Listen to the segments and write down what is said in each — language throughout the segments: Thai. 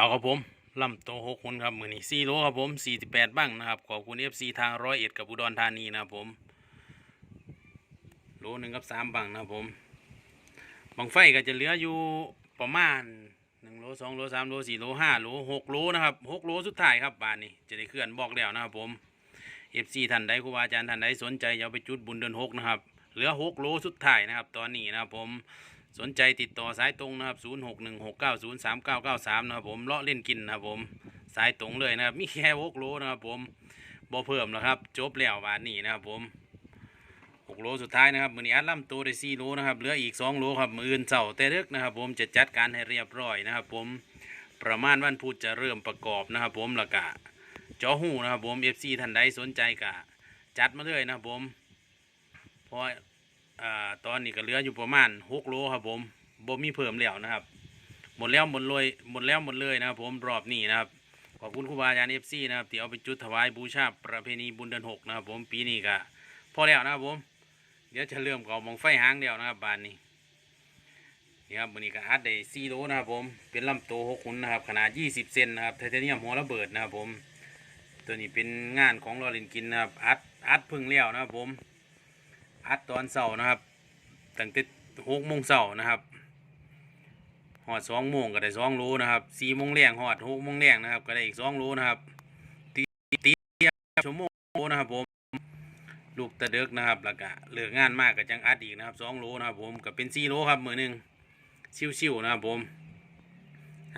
เอาครับผมลำโตหกคนครับมือนี้สี่โลครับผมสี่สิบแปดบ้างนะครับขอบคุณเอฟซีทางร้อยเอ็ดกับอุดรธานีนะครับผมโลหนึ่งกับสามบังนะครับผมบังไฟก็จะเหลืออยู่ประมาณหนึ่งโลสองโลสามโลสี่โลห้าโลหกโลนะครับหกโลสุดท้ายครับบานนี้จะได้เคลื่อนบอกแล้วนะครับผมเอฟซีท่านใดครูบาอาจารย์ท่านใดสนใจอย่าไปจุดบุญเดือนหกนะครับเหลือหกโลสุดท้ายนะครับ ตอนนี้นะครับผม สนใจติดต่อสายตรงนะครับ 0 6 1 6 9 0 3 9 9 3 นะครับผมเลาะเล่นกินนะครับผมสายตรงเลยนะครับ มีแค่หกโลนะครับผมบ่เพิ่มแล้วครับ จบแล้วบาทนี้นะครับผมหกโลสุดท้ายนะครับมือนี้อัดล่ำตัวได้สี่โลนะครับเหลืออีกสองโลครับมืออื่นเสาแต่เดึกนะครับ ผมจะจัดการให้เรียบร้อยนะครับ ผมประมาณวันพุธจะเริ่มประกอบนะครับ ผมล้วก็จอหูนะครับผม FC ท่านใดสนใจก็จัดมาเลยนะครับผมเพราะ อ่าตอนนี้ก็เหลืออยู่ประมาณหกโลครับผมบ่มีเพิ่มแล้วนะครับ หมดแล้วหมดเลยหมดแล้วหมดเลยนะครับ ผมรอบนี้นะครับขอบคุณครูบาอาจารย์เอฟซีนะครับที่เอาไปจุดถวายบูชาประเพณีบุญเดือนหกนะครับ ผมปีนี้ก็พอแล้วนะครับผม เดี๋ยวจะเริ่มก่อมองไฟหางเดียวนะครับบานนี้นี่ครับวันนี้ก็อัดได้สี่โลนะครับผมเป็นลำโตหกขุนนะครับ ขนาดยี่สิบเซนนะครับไทเทเนียมหัวระเบิดนะครับผม ตัวนี้เป็นงานของลอรินกินนะครับอัดอัดเพึ่งแล้วนะครับผม อัดตอนเสาร์นะครับตั้งแต่หกโมงเสาร์นะครับหอดสองโมงก็ได้สองโลนะครับสี่โมงแรงหอดหกโมงแรงนะครับก็ได้อีกสองโลนะครับตีตีชั่วโมงนะครับผมลูกตะเดึกนะครับแล้วก็เหลิกงานมากก็จังอัดอีกนะครับสองโลนะครับผมก็เป็นสี่โลครับมือหนึ่งชิวๆนะครับผม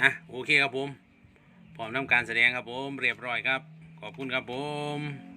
อะโอเคครับผมพร้อมทำการแสดงครับผมเรียบร้อยครับ ขอบคุณครับผม